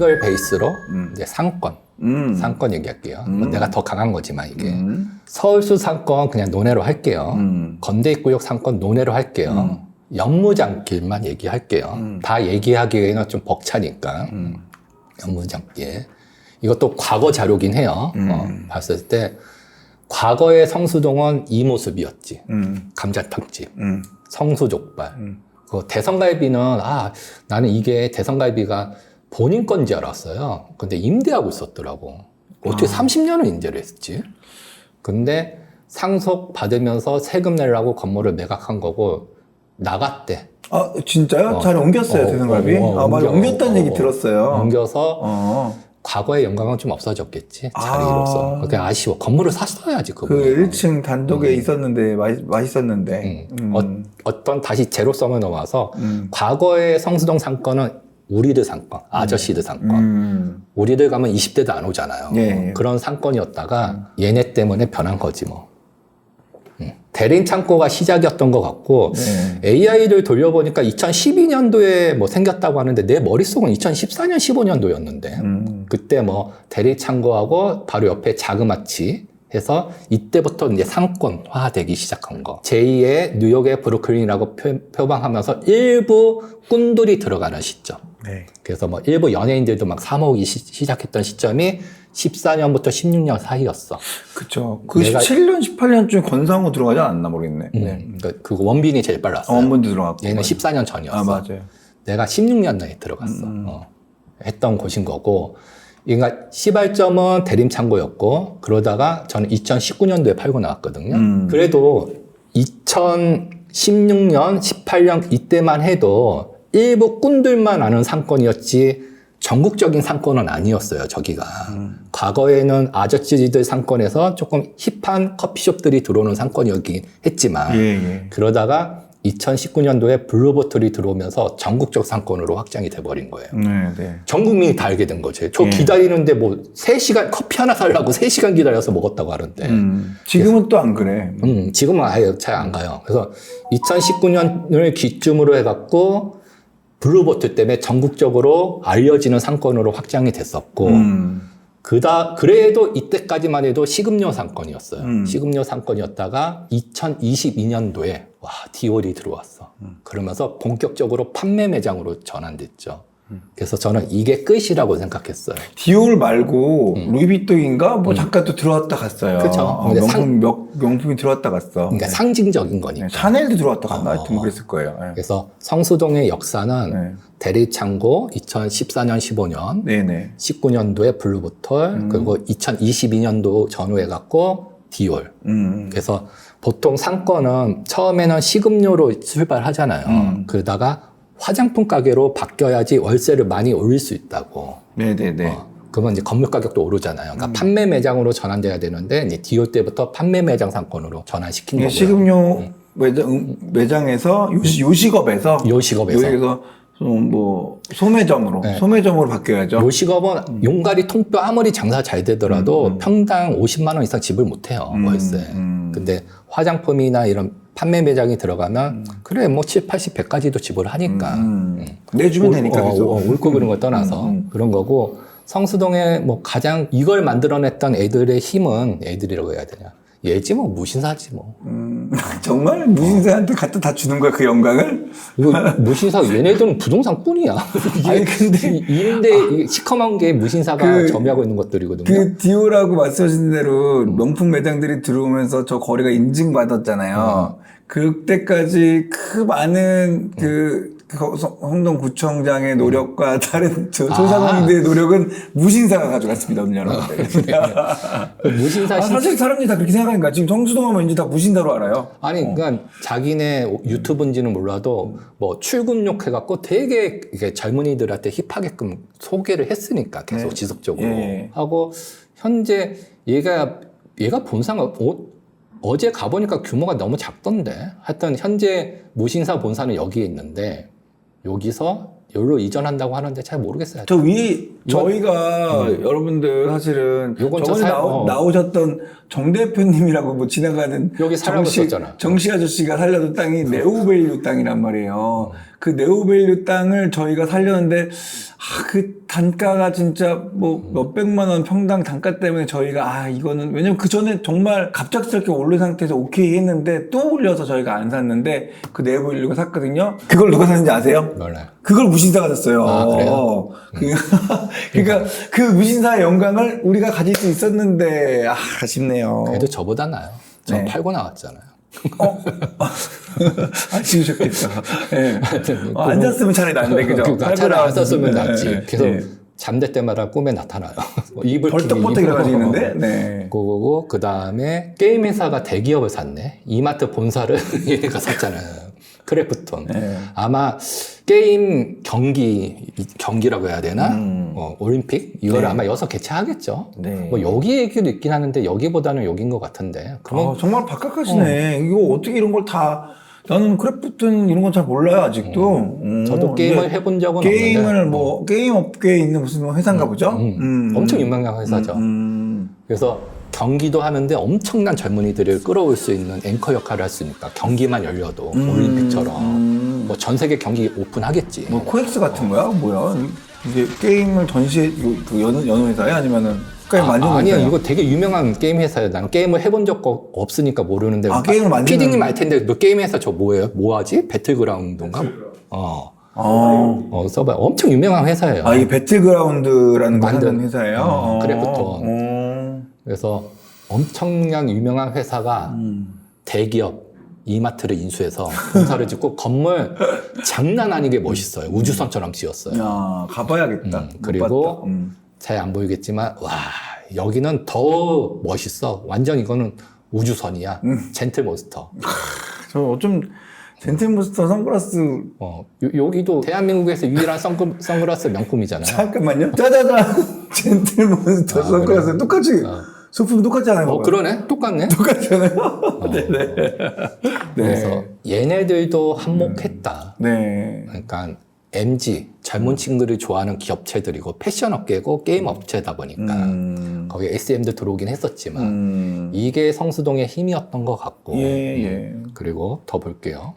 이걸 베이스로 음. 이제 상권, 음. 상권 얘기할게요. 뭐 음. 내가 더 강한 거지만 이게 음. 서울수 상권 그냥 논외로 할게요. 음. 건대입구역 상권 논외로 할게요. 연무장길만 얘기할게요. 음. 다 얘기하기에는 좀 벅차니까 음. 연무장길. 이것도 과거 자료긴 해요. 음. 어, 봤을 때 과거의 성수동은 이 모습이었지. 음. 감자탕집, 음. 성수족발. 음. 그 대성갈비는 아 나는 이게 대성갈비가 본인 건지 알았어요. 근데 임대하고 있었더라고. 어떻게 아. 30년을 임대를 했지? 근데 상속 받으면서 세금 내려고 건물을 매각한 거고 나갔대. 아 진짜요? 어. 잘 옮겼어요 어, 대성갈비? 어, 어, 아 맞아. 옮겼다는 얘기 어, 들었어요. 옮겨서 어. 과거의 영광은 좀 없어졌겠지 아. 자리로서. 그게 아쉬워. 건물을 샀어야지 그 그거. 1층 단독에 음. 있었는데 맛, 맛있었는데. 음. 어떤 다시 제로섬을 넘어와서 음. 과거의 성수동 상권은 우리들 상권, 아저씨들 상권. 음. 우리들 가면 20대도 안 오잖아요. 예, 예. 그런 상권이었다가 얘네 때문에 변한 거지 뭐. 음. 대림 창고가 시작이었던 것 같고 네. AI를 돌려보니까 2012년도에 뭐 생겼다고 하는데 내 머릿속은 2014년, 15년도였는데 음. 그때 뭐 대리 창고하고 바로 옆에 자그마치 해서 이때부터 이제 상권화되기 시작한 거. 제2의 뉴욕의 브루클린이라고 표, 표방하면서 일부 꾼들이 들어가는 시점. 네. 그래서 뭐 일부 연예인들도 막 사 모으기 시, 시작했던 시점이 14년부터 16년 사이였어. 그쵸. 그 내가- 17년, 18년쯤 권상우 들어가지 않았나 모르겠네. 음, 네. 그러니까 그 원빈이 제일 빨랐어. 어, 요 원본도 들어갔고. 얘는 맞아. 14년 전이었어. 아, 맞아요. 내가 16년도에 들어갔어. 음. 어. 했던 곳인 거고. 그러니까 시발점은 대림창고였고 그러다가 저는 2019년도에 팔고 나왔거든요. 음. 그래도 2016년, 18년 이때만 해도 일부 꾼들만 아는 상권이었지 전국적인 상권은 아니었어요, 저기가. 음. 과거에는 아저씨들 상권에서 조금 힙한 커피숍들이 들어오는 상권이었긴 했지만 예, 예. 그러다가 2019년도에 블루보틀이 들어오면서 전국적 상권으로 확장이 돼버린 거예요. 네, 네. 전 국민이 다 알게 된 거지. 저 예. 기다리는데 뭐 3시간, 커피 하나 살라고 3시간 기다려서 먹었다고 하는데. 음. 음. 지금은 또 안 그래. 지금은 아예 잘 안 가요. 그래서 2019년을 기점으로 해갖고 블루보틀 때문에 전국적으로 알려지는 상권으로 확장이 됐었고, 음. 그다, 그래도 이때까지만 해도 식음료 상권이었어요. 음. 식음료 상권이었다가 2022년도에 와, 디올이 들어왔어. 음. 그러면서 본격적으로 판매 매장으로 전환됐죠. 음. 그래서 저는 이게 끝이라고 생각했어요. 디올 말고 음. 루이비통인가 뭐 잠깐 또 들어왔다 갔어요. 그쵸. 어, 근데 명품 상- 명, 명품이 들어왔다 갔어. 그러니까 네. 상징적인 거니까. 네, 샤넬도 들어왔다 갔나? 어, 하여튼 어. 그랬을 거예요. 네. 그래서 성수동의 역사는 네. 대리창고 2014년 15년, 네, 네. 19년도에 블루보틀, 음. 그리고 2022년도 전후해 갖고 디올. 음. 그래서 보통 상권은 처음에는 식음료로 출발하잖아요. 음. 그러다가 화장품 가게로 바뀌어야지 월세를 많이 올릴 수 있다고. 네, 네, 네. 어, 그러면 이제 건물 가격도 오르잖아요. 그러니까 음. 판매 매장으로 전환돼야 되는데 이제 디올 때부터 판매 매장 상권으로 전환시킨 이게 거고요. 식음료 매장, 음, 매장에서 요시, 요식업에서 요식업에서. 좀뭐 소매점으로 네. 소매점으로 바뀌어야죠. 요식업은 용가리 통뼈 아무리 장사 잘 되더라도 음, 음. 평당 50만 원 이상 지불 못 해요. 음, 월세. 음. 근데 화장품이나 이런 판매 매장이 들어가면 음. 그래 뭐 7, 80, 100까지도 지불을 하니까. 음. 내주면 되니까 어, 계속. 어, 옳고 그런 걸 떠나서 음, 음. 그런 거고 성수동에 뭐 가장 이걸 만들어냈던 애들의 힘은 애들이라고 해야 되냐 얘지 뭐 무신사지 뭐. 음, 정말 무신사한테 갖다 다 주는 거야 그 영광을? 무신사 얘네들은 부동산뿐이야. 아니, 근데- 이인데 시커먼 게 무신사가 그- 점유하고 있는 것들이거든요. 그 디오라고 말씀하신 대로 명품 매장들이 들어오면서 저 거리가 인증받았잖아요. 그때까지 그 많은 그, 그 성- 성동구청장의 노력과 다른 저 소상공인들의 노력은 무신사가 가져갔습니다, 오늘 여러분들. 그 무신사 아, 시 사실 사람들이 다 그렇게 생각하니까 지금 성수동 하면 이제 다 무신사로 알아요. 아니, 그러니까 자기네 유튜브인지는 몰라도 뭐 출근욕 해갖고 되게 이게 젊은이들한테 힙하게끔 소개를 했으니까 계속 네. 지속적으로 예. 하고 현재 얘가 얘가 본사가 어, 어제 가보니까 규모가 너무 작던데 하여튼 현재 무신사 본사는 여기에 있는데 여기서 여기로 이전한다고 하는데 잘 모르겠어요. 저 위, 저희가 여러분들 사실은 요건 저 저번에 사- 나오, 어. 나오셨던 정 대표님이라고 뭐 지나가는 여기 살라고 정씨. 정씨 아저씨가 살려둔 땅이 네오밸류 땅이란 말이에요. 그 네오밸류 땅을 저희가 살렸는데 아, 그 단가가 진짜 뭐 몇백만 원 평당 단가 때문에 저희가 아 이거는 왜냐면 그 전에 정말 갑작스럽게 오른 상태에서 오케이 했는데 또 올려서 저희가 안 샀는데 그 네오밸류가 샀거든요. 그걸 누가 샀는지 아세요? 몰라요. 그걸 무신사가 샀어요. 아, 그래요? 그, 그러니까 그 무신사의 영광을 우리가 가질 수 있었는데 아, 아쉽네요. 그래도 저보다 나요. 저 네. 팔고 나왔잖아요. 어? 아쉬우셨겠다. 예. 하여튼 어, 안 샀으면 차라리 낫는데 그죠? 차라리 안. 썼으면 예, 낫지. 예, 계속 예. 잠들 때마다 꿈에 나타나요. 입을 벌떡벌떡 일어나서 있는데. 네. 그거고 그 다음에 게임 회사가 대기업을 샀네. 이마트 본사를 얘가 샀잖아요. 크래프톤. 네. 아마 게임 경기 이- 경기라고 해야 되나? 음. 어, 올림픽 이걸 네. 아마 여기서 개최하겠죠. 네. 뭐 여기 얘기도 있긴 하는데 여기보다는 여긴 것 같은데. 그러면 아, 정말 박학하시네. 이거 어떻게 이런 걸 다 나는 크래프톤 이런 건 잘 몰라요 아직도. 음, 저도 게임을 해본 적은 게임을 없는데 뭐 게임 업계에 있는 무슨 뭐 회사인가 보죠. 음, 엄청 유명한 회사죠. 음, 그래서 경기도 하는데 엄청난 젊은이들을 끌어올 수 있는 앵커 역할을 할 수 있으니까 경기만 열려도 음, 올림픽처럼 음. 뭐전 세계 경기 오픈하겠지. 뭐 코엑스 같은 거야? 뭐야? 이게 게임을 전시해 그 여느 회사야 아니면은 게임 만드는 아, 아니야? 이거 되게 유명한 게임 회사예요. 나는 게임을 해본 적 거- 없으니까 모르는데 아, 게임을 만드는- PD님 알 텐데 너 게임 회사 저 뭐예요? 뭐하지? 배틀그라운드인가? 어, 아, 어 써봐. 엄청 유명한 회사예요. 아 이게 배틀그라운드라는 거 만든- 하는 회사예요? 어, 어, 크래프톤. 어. 그래서 엄청난 유명한 회사가 음. 대기업 이마트를 인수해서 본사를 짓고 건물 장난 아니게 멋있어요. 우주선처럼 지었어요. 야 가봐야겠다. 음, 못 그리고. 음. 잘안 보이겠지만 와 여기는 더 멋있어. 완전 이거는 우주선이야. 음. 젠틀몬스터. 저 어쩜 젠틀몬스터 선글라스 어, 요- 여기도 대한민국에서 유일한 선글, 선글라스 명품이잖아요. 잠깐만요. 짜자잔 젠틀몬스터 아, 선글라스 그래요? 똑같이 어. 소품 똑같잖아요. 어, 그러네? 똑같네? 똑같잖아요. 네네. 그래서 얘네들도 한몫했다. 네. 그러니까 MG 젊은 친구들이 좋아하는 기업체들이고 패션 업계고 게임 업체다 보니까 음. 거기 SM도 들어오긴 했었지만 음. 이게 성수동의 힘이었던 것 같고 예, 예. 그리고 더 볼게요.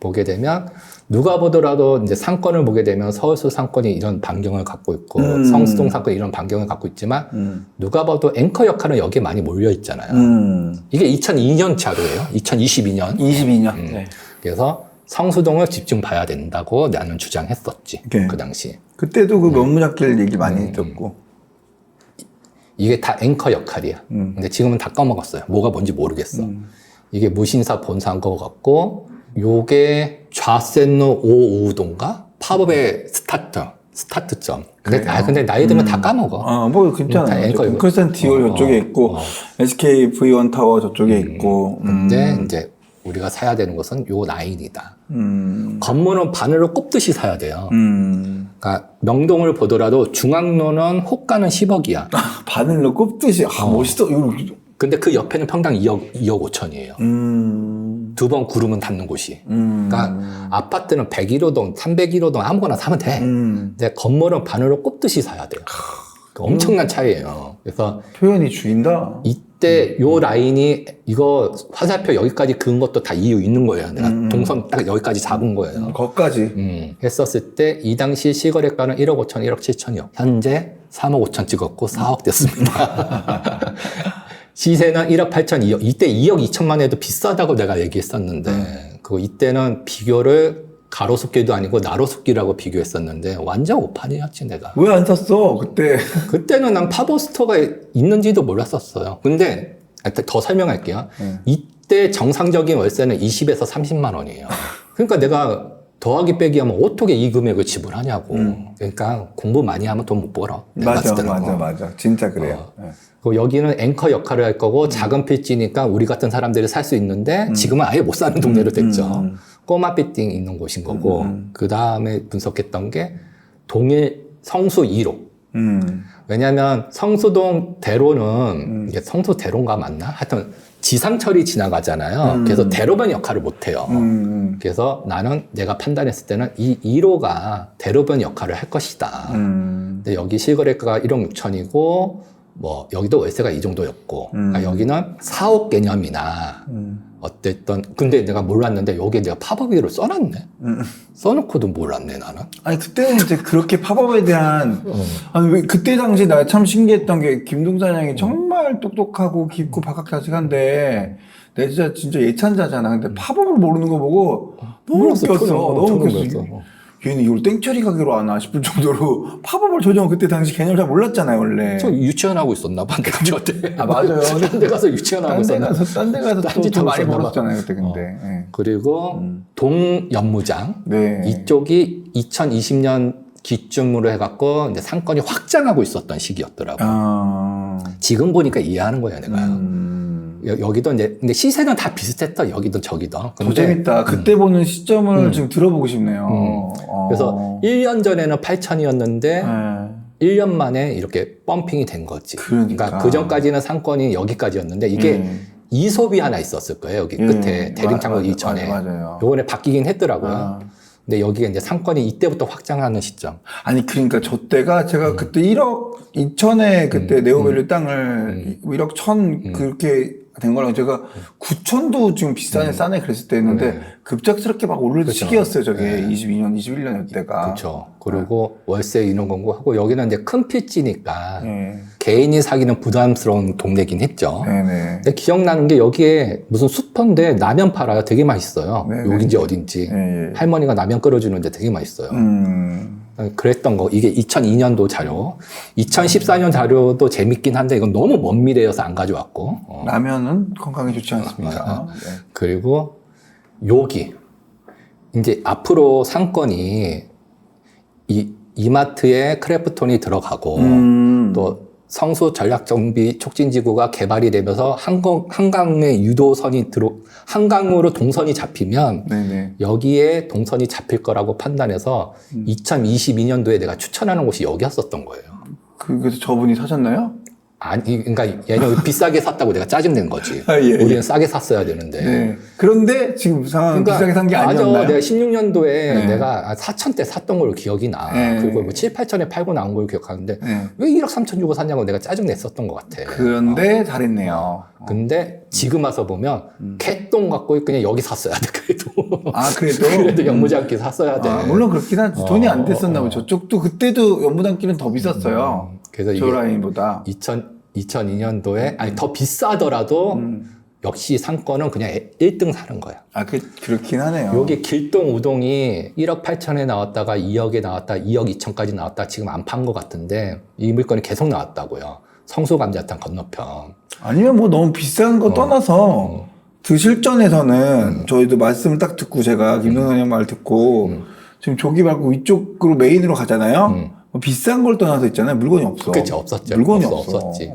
보게 되면 누가 보더라도 이제 상권을 보게 되면 서울수 상권이 이런 반경을 갖고 있고 음. 성수동 상권이 이런 반경을 갖고 있지만 음. 누가 봐도 앵커 역할은 여기에 많이 몰려 있잖아요. 음. 이게 2002년 자료예요. 2022년. 22년. 음. 네. 그래서 성수동을 집중 봐야 된다고 나는 주장했었지. 네. 그 당시. 그때도 그 면무작길 얘기 많이 음. 했었고. 이게 다 앵커 역할이야. 음. 근데 지금은 다 까먹었어요. 뭐가 뭔지 모르겠어. 음. 이게 무신사 본사인 것 같고, 요게 좌센노 오우동가? 팝업의 스타트, 스타트점. 근데, 그래요? 아, 근데 나이 들면 음. 다 까먹어. 아, 뭐 음, 다 괜찮아요. 앵커 이거. 크리스탄 디올 어, 저쪽에 어, 있고 어. SK V1 타워 저쪽에 있고. 근데 음. 이제 우리가 사야 되는 것은 요 라인이다. 음. 건물은 바늘을 꼽듯이 사야 돼요. 음. 그러니까 명동을 보더라도 중앙로는 호가는 10억이야. 바늘로 꼽듯이 아 어. 멋있어. 이거 근데 그 옆에는 평당 2억, 2억 5천이에요. 음. 두 번 구르면 닿는 곳이. 음. 그러니까 아파트는 101호동, 301호동 아무거나 사면 돼. 음. 근데 건물은 바늘로 꼽듯이 사야 돼요. 그 엄청난 차이예요. 그래서 표현이 죽인다. 이때 요 라인이 이거 화살표 여기까지 그은 것도 다 이유 있는 거예요. 내가 음. 동선 딱 여기까지 잡은 거예요. 거까지. 음, 했었을 때 이 당시 시거래가는 1억 5천, 1억 7천이요. 현재 3억 5천 찍었고 4억 됐습니다. 시세는 1억 8천, 2억. 이때 2억 2천만 해도 비싸다고 내가 얘기했었는데, 그 이때는 비교를 가로수길도 아니고 나로수길하고 비교했었는데 완전 오판이었지 내가. 왜 안 샀어 그때? 그때는 난 파버스토어가 있는지도 몰랐었어요. 근데 더 설명할게요. 음. 이때 정상적인 월세는 20에서 30만 원이에요. 그러니까 내가 더하기 빼기 하면 어떻게 이 금액을 지불하냐고. 음. 그러니까 공부 많이 하면 돈 못 벌어. 맞아. 맞아, 어. 맞아. 진짜 그래요. 네. 그리고 여기는 앵커 역할을 할 음. 거고 작은 필지니까 우리 같은 사람들이 살 수 있는데 지금은 아예 못 사는 동네로 됐죠. 음. 꼬마 빌딩 있는 곳인 거고 음. 그 다음에 분석했던 게 동일 성수 2로. 음. 왜냐하면 성수동 대로는 음. 이게 성수 대로인가 맞나? 하여튼 지상철이 지나가잖아요. 음. 그래서 대로변 역할을 못 해요. 음. 그래서 나는 내가 판단했을 때는 이 1호가 대로변 역할을 할 것이다. 음. 근데 여기 실거래가가 1억 6천이고 뭐 여기도 월세가 이 정도였고 음. 그러니까 여기는 사옥 개념이나 음. 어땠던 근데 내가 몰랐는데 여기에 내가 팝업이를 써놨네 음. 써놓고도 몰랐네 나는 아니 그때는 이제 그렇게 팝업에 대한 어. 아니 왜 그때 당시 나 참 신기했던 게 김동산 형이 정말 똑똑하고 깊고 박학다식한데 내 진짜 진짜 예찬자잖아. 근데 팝업을 모르는 거 보고 너무 몰랐어, 웃겼어. 저는. 너무 저는 웃겼어. 몰랐어. 얘는 이걸 땡처리 가게로 하나 싶을 정도로 팝업을 전혀 그때 당시 개념 잘 몰랐잖아요 원래. 저 유치원 하고 있었나 봐 내가 저때 아 맞아요. 딴 데 가서 유치원 하고 딴데 있었나 가서 딴 데 가서 또 딴짓 더 하고 많이. 벌었잖아요 그때 근데. 예. 그리고 음. 동연무장 네. 이쪽이 2020년 기점으로 해갖고 이제 상권이 확장하고 있었던 시기였더라고. 아. 지금 보니까 이해하는 거예요, 내가. 음. 여, 여기도 이제 근데 시세는 다 비슷했다. 여기도 저기도. 더 근데 재밌다. 그때 보는 시점을 음. 지금 들어보고 싶네요. 음. 어. 그래서 1년 전에는 8천이었는데 네. 1년 만에 이렇게 펌핑이 된 거지. 그러니까. 그 전까지는 상권이 여기까지였는데 이게 음. 이솝이 하나 있었을 거예요. 여기 음. 끝에 대림창고 맞아, 이전에. 요번에 바뀌긴 했더라고요. 아. 근데 여기가 이제 상권이 이때부터 확장하는 시점. 아니 그러니까 저 때가 제가 음. 그때 1억 2천에 그때 네오밸류 땅을 1억 1천 음. 그렇게 된 거랑 제가 9천도 지금 비싸네 싸네 그랬을 때였는데 음. 네. 급작스럽게 막 오를 그쵸. 시기였어요 저게 네. 22년 21년 때가 그렇죠. 그리고 월세 인원 공고하고 여기는 이제 큰 필지니까 네. 개인이 사기는 부담스러운 동네긴 했죠. 네 네 근데 기억나는 게 여기에 무슨 슈퍼인데 라면 팔아요. 되게 맛있어요. 네 네. 여긴지 어딘지. 네. 할머니가 라면 끓여주는데 되게 맛있어요. 음. 그랬던 거. 이게 2002년도 자료. 2014년 자료도 재밌긴 한데 이건 너무 먼 미래여서 안 가져왔고. 어. 라면은 건강에 좋지 않습니까? 아, 네. 그리고 여기. 이제 앞으로 상권이 이 이마트에 크래프톤이 들어가고 음. 또 성수 전략정비 촉진지구가 개발이 되면서 한강, 한강의 유도선이 들어, 한강으로 동선이 잡히면 네네. 여기에 동선이 잡힐 거라고 판단해서 음. 2022년도에 내가 추천하는 곳이 여기였었던 거예요. 그- 그래서 저분이 사셨나요? 아니, 그러니까 얘는 비싸게 샀다고 내가 짜증낸 거지. 아, 예, 예. 우리는 싸게 샀어야 되는데. 네. 그런데 지금 상황 비싸게 산 게 아니었나요? 내가 16년도에 네. 내가 4천 대 샀던 걸로 기억이 나. 네. 그리고 뭐 7, 8천에 팔고 나온 걸로 기억하는데 네. 왜 1억 3천 주고 샀냐고 내가 짜증냈었던 것 같아. 그런데 잘했네요. 근데 지금 와서 보면 음. 개똥 갖고 그냥 여기 샀어야 돼 그래도 아 그래도 그래도 연무장기 샀어야 돼. 아, 물론 그렇긴 하지 돈이 안 어, 됐었나 보 어. 저쪽도 그때도 연무단길은 더 비쌌어요. 음, 그래서 저 이게 라인보다. 2000 2002년도에 아니 더 비싸더라도 음. 역시 상권은 그냥 1등 사는 거야. 아 그, 그렇긴 하네요. 여기 길동 우동이 1억 8천에 나왔다가 2억에 나왔다, 2억 2천까지 나왔다. 지금 안 판 것 같은데 이 물건이 계속 나왔다고요. 성수감자탕 건너편. 아니면 뭐 너무 비싼 거 떠나서 어. 그 실전에서는 저희도 말씀을 딱 듣고 제가 김동현 형말 듣고 음. 지금 조기 말고 이쪽으로 메인으로 가잖아요. 음. 뭐 비싼 걸 떠나서 있잖아요. 물건이 없어. 그렇죠 없었죠. 물건이 없어, 없어. 없었지.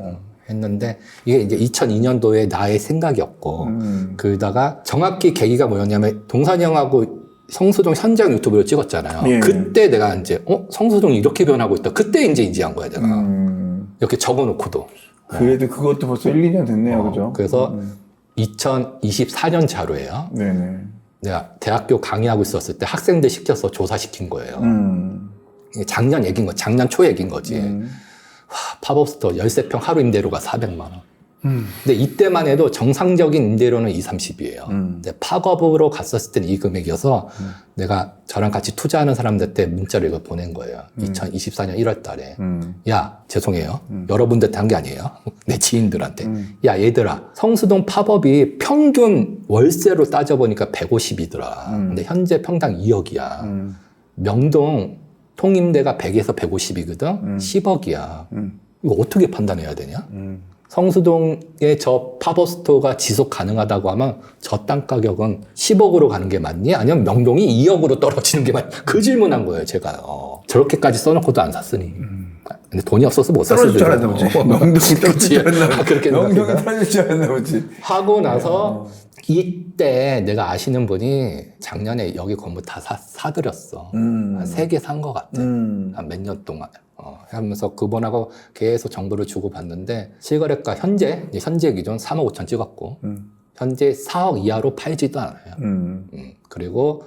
했는데 이게 이제 2002년도에 나의 생각이었고 음. 그러다가 정확히 계기가 뭐였냐면 동산이 형하고 성수동 현장 유튜브를 찍었잖아요. 예. 그때 내가 이제 어 성수동이 이렇게 변하고 있다. 그때 이제 인지한 거야 내가 음. 이렇게 적어놓고도. 그래도 그것도 벌써 1, 2년 됐네요. 어, 그죠? 그래서 음. 2024년 자료예요. 네네. 내가 대학교 강의하고 있었을 때 학생들 시켜서 조사시킨 거예요. 음. 작년 얘기인 거, 작년 초 얘기인 거지. 음. 하, 팝업스토어 13평 하루 임대료가 400만 원. 음. 근데 이때만 해도 정상적인 임대료는 2, 30이에요. 음. 근데 팝업으로 갔었을 때는 이 금액이어서 음. 내가 저랑 같이 투자하는 사람들한테 문자를 이거 보낸 거예요. 2024년 1월 달에. 음. 야, 죄송해요. 여러분들한테 한 게 아니에요. 내 지인들한테. 음. 야, 얘들아. 성수동 팝업이 평균 월세로 따져보니까 150이더라. 음. 근데 현재 평당 2억이야. 음. 명동 통임대가 100에서 150이거든? 음. 10억이야. 음. 이거 어떻게 판단해야 되냐? 음. 성수동의 저 팝업 스토어가 지속 가능하다고 하면 저 땅 가격은 10억으로 가는 게 맞니? 아니면 명동이 2억으로 떨어지는 게 맞니? 그 질문한 거예요, 제가. 어, 저렇게까지 써놓고도 안 샀으니. 근데 돈이 없어서 못 샀을 줄 알았나 보지. 명동이 떨어질 줄 알았나 아, 보지. 명동이? 떨어질 줄 알았나 보지. 하고 나서 이때 내가 아시는 분이 작년에 여기 건물 다 사, 사드렸어. 음. 한세 개 산 것 같아. 음. 한몇 년 동안 어, 하면서 그분하고 계속 정보를 주고 받는데 실거래가 현재 현재 기준 3억 5천 찍었고 음. 현재 4억 이하로 팔지도 않아요. 음. 음, 그리고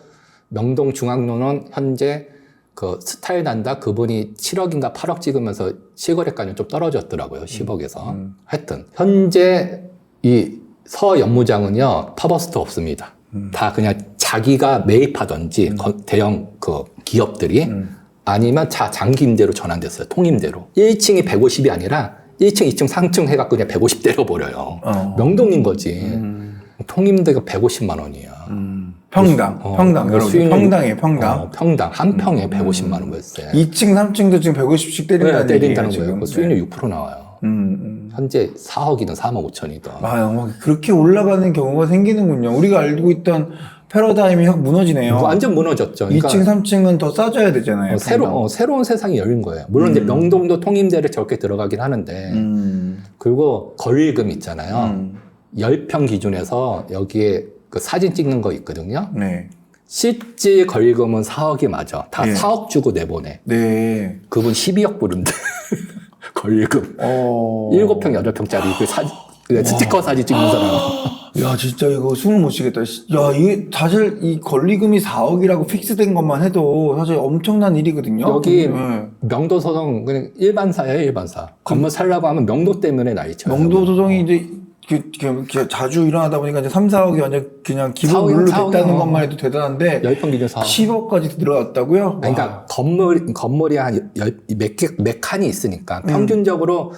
명동 중앙로는 현재 그 스타일 난다 그분이 7억인가 8억 찍으면서 실거래가는 좀 떨어졌더라고요. 10억에서. 음. 하여튼 현재 이 서 연무장은요 팝업스토어 없습니다. 음. 다 그냥 자기가 매입하던지 거- 대형 그 기업들이 음. 아니면 자 장기 임대로 전환됐어요. 통임대로. 1층이 150이 아니라 1층, 2층, 3층 해갖고 그냥 150 때려버려요. 어. 명동인 거지. 음. 통임대가 150만 원이야. 음. 평당, 어, 평당, 그 여러분 수익률- 평당이에요, 평당. 어, 평당 한 평에 150만 원 월세. 2층, 3층도 지금 150씩 때린다는 네, 때린다는 얘기예요, 거예요. 그 지금. 수익률 6% 나와요. 음, 음. 현재 4억이든 3억 5천이든. 아, 막 그렇게 올라가는 경우가 생기는군요. 우리가 알고 있던 패러다임이 확 무너지네요. 완전 무너졌죠. 그러니까 2층, 3층은 더 싸져야 되잖아요. 어, 새로, 평당. 어, 새로운 세상이 열린 거예요. 물론 이제 음. 명동도 통임대를 저렇게 들어가긴 하는데, 음. 그리고 권리금 있잖아요. 음. 10평 기준에서 여기에 그 사진 찍는 거 있거든요. 네. 실제 권리금은 4억이 맞아. 다 예. 4억 주고 내보내. 네. 그분 12억 부른데. 권리금. 어. 7평, 8평짜리 그 사진, 그 스티커 사진 찍는 사람. 야, 진짜 이거 숨을 못 쉬겠다. 야, 이게 사실 이 권리금이 4억이라고 픽스된 것만 해도 사실 엄청난 일이거든요. 여기 네. 명도 소송 그냥 일반사예요, 일반사. 건물 살라고 하면 명도 때문에 난리쳐요. 명도 소송이 이제 그, 그, 그 자주 일어나다 보니까 이제 3, 4억이 완전 그냥 기본 4억이요, 룰로 4억이요. 됐다는 것만 해도 대단한데 10평 기준 4억. 10억까지 들어갔다고요? 아니, 그러니까 건물 건물이 한몇개몇 칸이 있으니까 평균적으로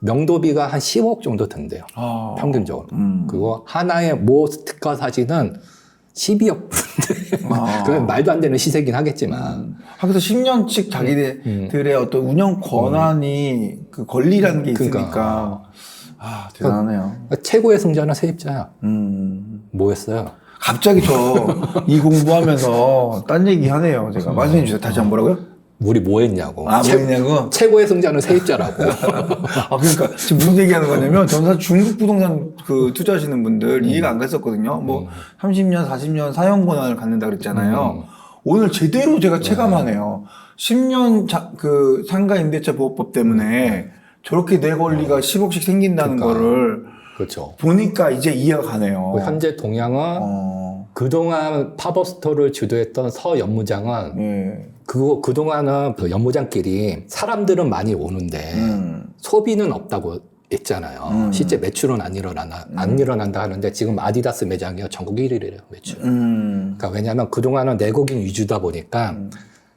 명도비가 한 15억 정도 든대요. 아. 평균적으로. 음. 그거 하나의 모 스티커 사진은 12억 아. 그건 말도 안 되는 시세긴 하겠지만 하기서 10년씩 자기들의 어떤 운영 권한이 그 권리라는 게 있으니까 그러니까. 아 대단하네요. 최고의 승자는 세입자야. 음. 뭐였어요? 갑자기 저 이 공부하면서 딴 얘기 하네요. 제가 말씀해 주세요. 다시 한 번 뭐라고요? 우리 뭐 했냐고. 아 최, 뭐냐고? 최고의 승자는 세입자라고. 아 그러니까 지금 무슨 얘기 하는 거냐면 저는 사실 중국 부동산 그 투자하시는 분들 이해가 안 갔었거든요. 뭐 30년, 40년 사용 권한을 갖는다 그랬잖아요. 오늘 제대로 제가 체감하네요. 10년 자, 그 상가 임대차 보호법 때문에 저렇게 내 권리가 10억씩 생긴다는 그러니까. 거를 그렇죠. 보니까 이제 이해가 가네요. 그 현재 동양은 어, 그동안 팝업 스토어를 주도했던 서 연무장은 예. 그거 그동안은 그 연무장끼리 사람들은 많이 오는데 음, 소비는 없다고 했잖아요. 음. 실제 매출은 안 일어나나 안 일어난다 하는데 지금 아디다스 매장이 전국 1위래요 매출. 음, 그러니까 왜냐하면 그동안은 내국인 위주다 보니까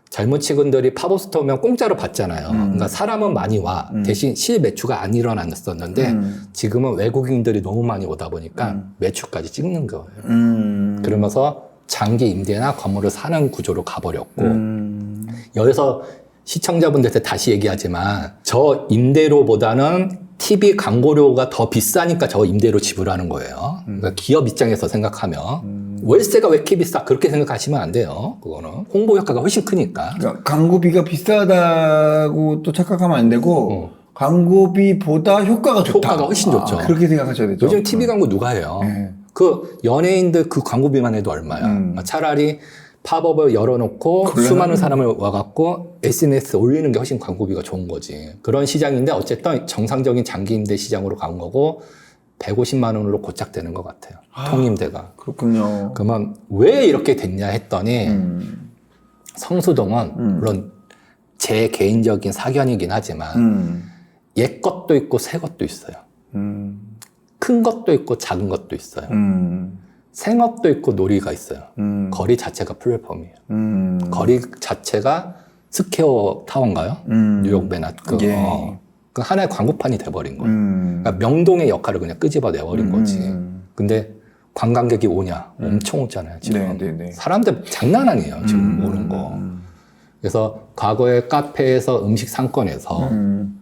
젊은 층들이 팝업 스토어면 공짜로 받잖아요. 그러니까 사람은 많이 와. 대신 실 매출가 안 일어났었는데 음. 지금은 외국인들이 너무 많이 오다 보니까 매출까지 찍는 거예요. 음, 그러면서 장기 임대나 건물을 사는 구조로 가버렸고 음, 여기서 시청자분들한테 다시 얘기하지만 저 임대료보다는 TV 광고료가 더 비싸니까 저 임대료 지불하는 거예요. 그러니까 기업 입장에서 생각하면 월세가 왜 이렇게 비싸 그렇게 생각하시면 안 돼요. 그거는 홍보 효과가 훨씬 크니까. 그러니까 광고비가 비싸다고 또 착각하면 안 되고 어. 광고비보다 효과가 좋다. 효과가 훨씬 좋죠. 아, 그렇게 생각하셔야 되죠. 요즘 TV 광고 누가 해요? 네. 그 연예인들 그 광고비만 해도 얼마야? 음. 차라리 팝업을 열어놓고 곤란하네. 수많은 사람을 와갖고 SNS 에 올리는 게 훨씬 광고비가 좋은 거지. 그런 시장인데 어쨌든 정상적인 장기 임대 시장으로 간 거고 150만 원으로 고착되는 것 같아요. 통임대가. 그렇군요. 그러면 왜 이렇게 됐냐 했더니 음, 성수동은 음. 물론 제 개인적인 사견이긴 하지만 음, 옛 것도 있고 새 것도 있어요. 음, 큰 것도 있고 작은 것도 있어요. 음, 생업도 있고 놀이가 있어요. 음, 거리 자체가 플랫폼이에요. 음, 거리 자체가 스퀘어 타워인가요? 음, 뉴욕 맨하튼. 그, 예. 어, 그 하나의 광고판이 돼버린 거예요. 음, 그러니까 명동의 역할을 그냥 끄집어 내버린 거지. 음, 근데 관광객이 오냐? 엄청 오잖아요, 지금. 네, 네, 네. 사람들 장난 아니에요, 지금 음, 오는 거. 음, 그래서 과거에 카페에서 음식 상권에서 음,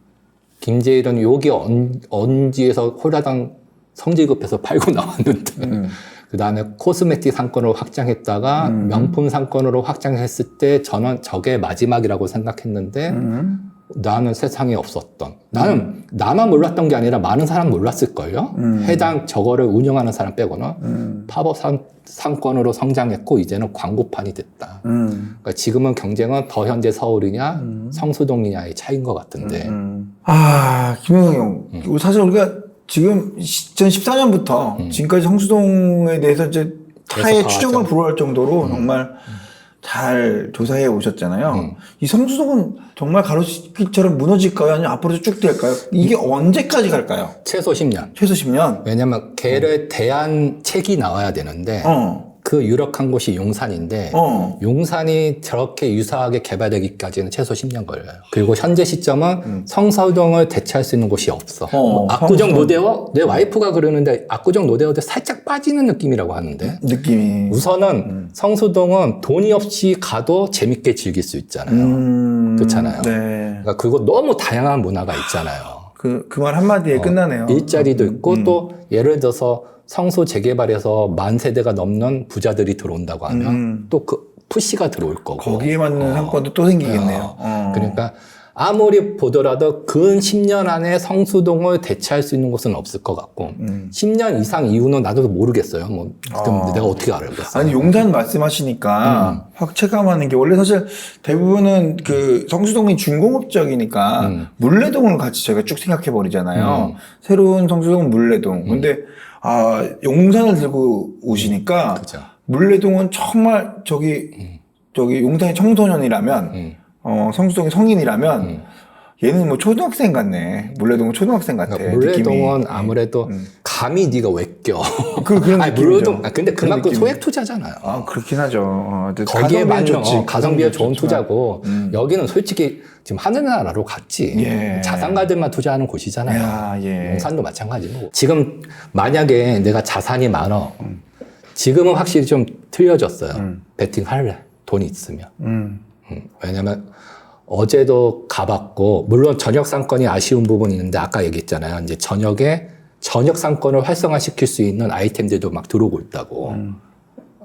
김제일은 여기 언, 언지에서 홀라당 성질급해서 팔고 나왔는데 음, 그 다음에 코스메틱 상권으로 확장했다가 음. 명품 상권으로 확장했을 때 저는 저게 마지막이라고 생각했는데 음, 나는 세상에 없었던. 나는 나만 몰랐던 게 아니라 많은 사람 몰랐을걸요. 음. 해당 저거를 운영하는 사람 빼고는. 음, 팝업 상, 상권으로 성장했고 이제는 광고판이 됐다. 음, 그러니까 지금은 경쟁은 더 현재 서울이냐 성수동이냐의 차이인 것 같은데. 음. 아, 김영성 형. 사실 우리가 지금 2014년부터 지금까지 성수동에 대해서 이제 타의 추정을. 불허할 정도로 정말 잘 조사해 오셨잖아요. 음. 이 성수동은 정말 가로수길처럼 무너질까요? 아니면 앞으로 쭉 될까요? 이게 언제까지 갈까요? 최소 10년. 최소 10년? 왜냐면 걔를 대한 책이 나와야 되는데 어, 그 유력한 곳이 용산인데 어. 용산이 저렇게 유사하게 개발되기까지는 최소 10년 걸려요. 그리고 현재 시점은 음. 성서동을 대체할 수 있는 곳이 없어. 어, 뭐 압구정. 노대어 내 와이프가 그러는데 압구정 노대어도 살짝 빠지는 느낌이라고 하는데 느낌이. 우선은 성수동은 돈이 없이 가도 재밌게 즐길 수 있잖아요. 음, 그렇잖아요. 네. 그러니까 그리고 너무 다양한 문화가 있잖아요. 그, 그 말 한마디에 끝나네요. 일자리도 있고 음. 또 예를 들어서 성수 재개발에서 만 세대가 넘는 부자들이 들어온다고 하면 음. 또그 푸시가 들어올 거고. 거기에 맞는 상권도 또 생기겠네요. 어. 그러니까 아무리 보더라도 근 10년 안에 성수동을 대체할 수 있는 곳은 없을 것 같고 음. 10년 이상 이후는 나도 모르겠어요. 뭐 아. 내가 어떻게 알겠어? 아니 용산 말씀하시니까 음. 확 체감하는 게 원래 사실 대부분은 그 성수동이 중공업적이니까 음. 물레동을 같이 저희가 쭉 생각해 버리잖아요. 음. 새로운 성수동은 물레동. 근데 아 용산을 들고 오시니까 그죠. 물레동은 정말 저기 저기 용산이 청소년이라면 음. 어 성수동이 성인이라면 음. 얘는 뭐 초등학생 같네. 물레동은 초등학생 같아. 그러니까 물레동은 느낌이. 아무래도 음. 감히 네가 왜 껴? 그 그런 아니, 느낌이죠. 물레동 아, 근데 그런 그만큼. 소액 투자잖아요. 아 그렇긴 하죠. 어, 근데 거기에 가성비는 맞는 좋지. 어, 가성비가 좋은 좋지만. 투자고 음. 여기는 솔직히 지금 하늘나라로 갔지 예. 자산가들만 투자하는 곳이잖아요. 야, 예. 용산도 마찬가지고 지금 만약에 내가 자산이 많어 지금은 확실히 좀 틀려졌어요. 음. 베팅 할래 돈이 있으면 음. 음, 왜냐면 어제도 가봤고 물론 저녁 상권이 아쉬운 부분이 있는데 아까 얘기했잖아요. 이제 저녁에 저녁 상권을 활성화시킬 수 있는 아이템들도 막 들어오고 있다고. 음.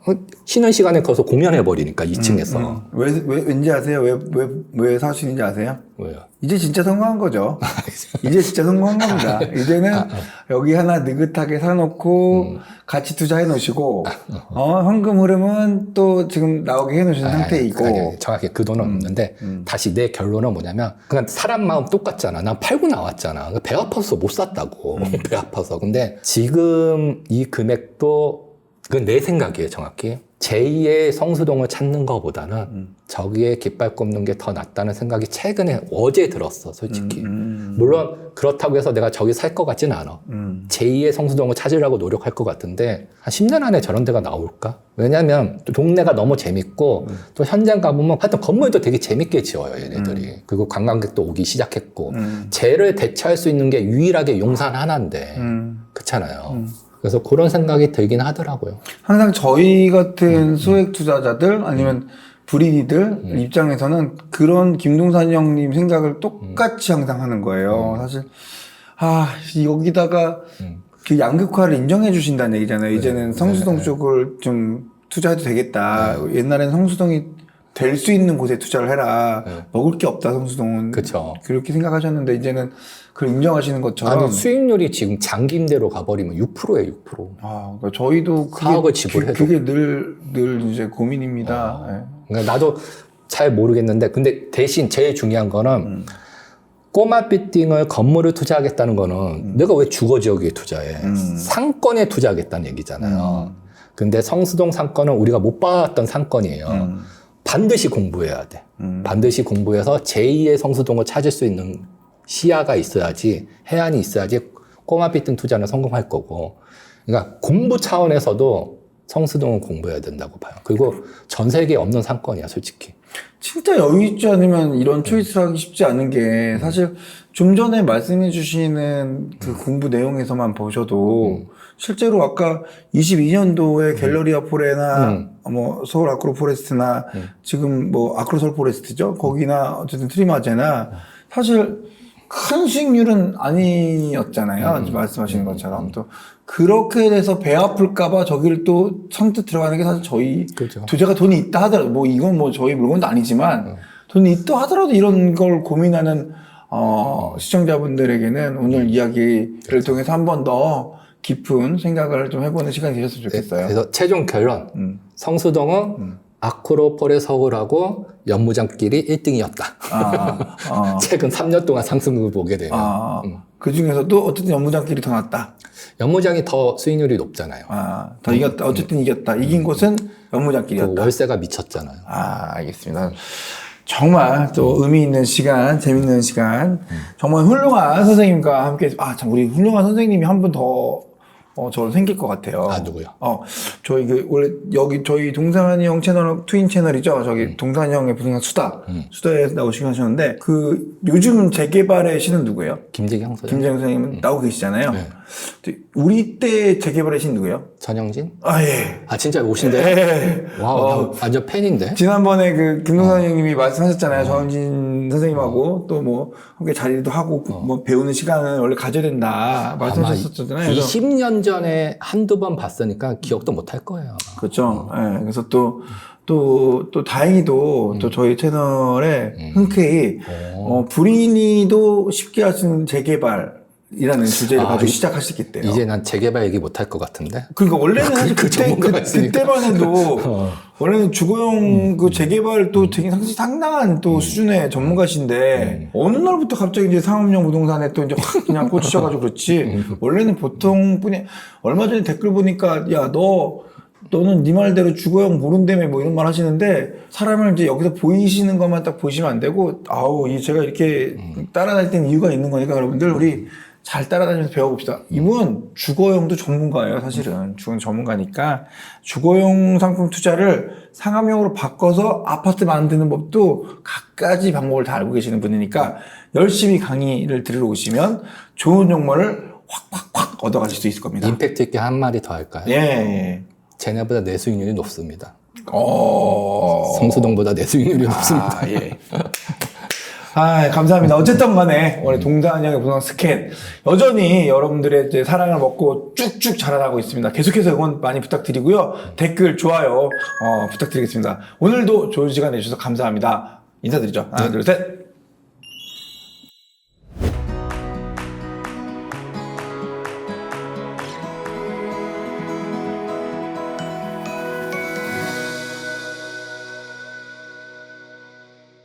어, 쉬는 시간에 거기서 공연해 버리니까 2층에서 음. 왜, 왜, 왠지 아세요? 왜, 왜, 왜 사시는지 아세요? 왜요? 이제 진짜 성공한 거죠. 이제 진짜 성공한 겁니다. 이제는 여기 하나 느긋하게 사놓고 같이 투자해 놓으시고, 어, 현금 흐름은 또 지금 나오게 해 놓으신 상태이고, 아니, 아니, 정확히 그 돈은 없는데 다시 내 결론은 뭐냐면 그냥 사람 마음 똑같잖아. 난 팔고 나왔잖아. 배 아파서 못 샀다고. 배 아파서. 근데 지금 이 금액도 그건 내 생각이에요, 정확히. 제2의 성수동을 찾는 것보다는 저기에 깃발 꼽는 게 더 낫다는 생각이 최근에 어제 들었어, 솔직히. 음, 물론 그렇다고 해서 내가 저기 살 것 같지는 않아. 음, 제2의 성수동을 찾으려고 노력할 것 같은데 한 10년 안에 저런 데가 나올까? 왜냐면 또 동네가 너무 재밌고 또 현장 가보면 하여튼 건물도 되게 재밌게 지어요 얘네들이 그리고 관광객도 오기 시작했고 음, 쟤를 대체할 수 있는 게 유일하게 용산 하나인데 음. 그렇잖아요 그래서 그런 생각이 들긴 하더라고요 항상 저희 음, 같은 소액 투자자들 아니면 불이니들 음. 입장에서는 그런 김동산 형님 생각을 음. 똑같이 항상 하는 거예요. 사실 아 여기다가 음. 그 양극화를 인정해 주신다는 얘기잖아요. 이제는 성수동 네. 쪽을 좀 투자해도 되겠다. 옛날엔 성수동이 될 수 있는 곳에 투자를 해라. 네. 먹을 게 없다 성수동은. 그쵸. 그렇게 생각하셨는데 이제는 그걸 인정하시는 것처럼. 아니 수익률이 지금 장기 임대로 가버리면 6%예요 6% 아, 그러니까 저희도 그게, 사억을 지불해도. 그, 게 늘, 늘 이제 고민입니다. 예. 그러니까 나도 잘 모르겠는데 근데 대신 제일 중요한 거는 음. 꼬마 빌딩을 건물을 투자하겠다는 거는 내가 왜 주거 지역에 투자해 음. 상권에 투자하겠다는 얘기잖아요. 근데 성수동 상권은 우리가 못 봤던 상권이에요. 음. 반드시 공부해야 돼. 음. 반드시 공부해서 제2의 성수동을 찾을 수 있는 시야가 있어야지 해안이 있어야지 꼬마 빌딩 투자는 성공할 거고. 그러니까 공부 차원에서도 성수동은 공부해야 된다고 봐요. 그리고 전 세계에 없는 상권이야, 솔직히. 진짜 여유 있지 않으면 네. 이런 초이스를 하기 쉽지 않은 게 사실 좀 전에 말씀해 주시는 그 음. 공부 내용에서만 보셔도 실제로 아까 22년도에 갤러리아 포레나 음. 뭐 서울 아크로 포레스트나 지금 뭐 아크로 서울 포레스트죠 거기나 어쨌든 트리마제나 사실 큰 수익률은 아니었잖아요 음. 말씀하시는 것처럼 또 그렇게 돼서 배 아플까봐 저기를 또 선뜻 들어가는 게 사실 저희 그죠. 투자가 돈이 있다 하더라도 뭐 이건 뭐 저희 물건도 아니지만 돈이 있다 하더라도 이런 걸 고민하는 어, 시청자분들에게는 오늘 이야기를 통해서 한 번 더 깊은 생각을 좀 해보는 시간이 되셨으면 좋겠어요. 그래서 최종 결론. 음. 성수동은 아크로폴의 서울하고 연무장길이 1등이었다. 아, 아, 최근 3년 동안 상승을 보게 되면. 아, 음. 그 중에서도 어쨌든 연무장길이 더 낫다. 연무장이 더 수익률이 높잖아요. 아, 더 이겼다. 어쨌든 이겼다. 이긴 곳은 그 연무장길이었다. 월세가 미쳤잖아요. 아, 알겠습니다. 정말 또 의미 있는 시간, 재밌는 시간, 정말 훌륭한 선생님과 함께, 아, 참, 우리 훌륭한 선생님이 한 분 더, 어, 저 생길 것 같아요. 아, 누구요? 어, 저희 그, 원래 여기 저희 동산이 형 채널, 트윈 채널이죠. 저기 동산이 형의 부동산 수다. 수다에 나오시긴 하셨는데, 그, 요즘 재개발의 신은 누구예요? 김재경 선생님, 김재영 선생님은 나오고 계시잖아요. 네. 우리 때 재개발의 신 누구예요? 전영진? 아, 예. 아 진짜 오신대요? 예. 와우, 어, 나 완전 팬인데. 지난번에 그 김동산 어. 선생님이 말씀하셨잖아요. 정진 선생님하고 또 뭐 함께 자리도 하고 그뭐 배우는 시간을 원래 가져야 된다 말씀하셨었잖아요. 그래서 20년 전에 한두 번 봤으니까 기억도 못 할 거예요. 그렇죠. 예, 그래서 또 또, 또 다행히도 또 저희 채널에 흔쾌히 어, 불인이도 쉽게 할 수 있는 재개발 이라는 주제를 아, 가지고 이- 시작할 수 있기 때문에. 이제 난 재개발 얘기 못 할 것 같은데. 그러니까 원래는 사실 그 그때 전문가가 그. 그때만 해도 어. 원래는 주거용 그 재개발도 되게 상당히 상당한 또 수준의 전문가신데 어느 날부터 갑자기 이제 상업용 부동산에 또 이제 확 그냥 꽂히셔가지고 그렇지 원래는 보통 분이 얼마 전에 댓글 보니까 야 너 너는 네 말대로 주거용 모른다며 뭐 이런 말 하시는데 사람을 이제 여기서 보이시는 것만 딱 보시면 안 되고 아우 이 제가 이렇게 따라다닐 때는 이유가 있는 거니까 여러분들 우리 잘 따라다니면서 배워봅시다. 이분 주거용도 전문가예요, 사실은. 주거 전문가니까 주거용 상품 투자를 상업용으로 바꿔서 아파트 만드는 법도 갖가지 방법을 다 알고 계시는 분이니까 열심히 강의를 들으러 오시면 좋은 용어를 확확확 얻어가실 수 있을 겁니다. 임팩트 있게 한 마디 더 할까요? 예, 예. 쟤네보다 내 수익률이 높습니다. 어. 성수동보다 내 수익률이 높습니다. 아, 예. 아, 감사합니다. 어쨌든 간에 오늘 동산형의 부동산 스캔 여전히 여러분들의 이제 사랑을 먹고 쭉쭉 자라나고 있습니다. 계속해서 응원 많이 부탁드리고요. 댓글, 좋아요 어, 부탁드리겠습니다. 오늘도 좋은 시간 내주셔서 감사합니다. 인사드리죠. 하나, 둘, 셋.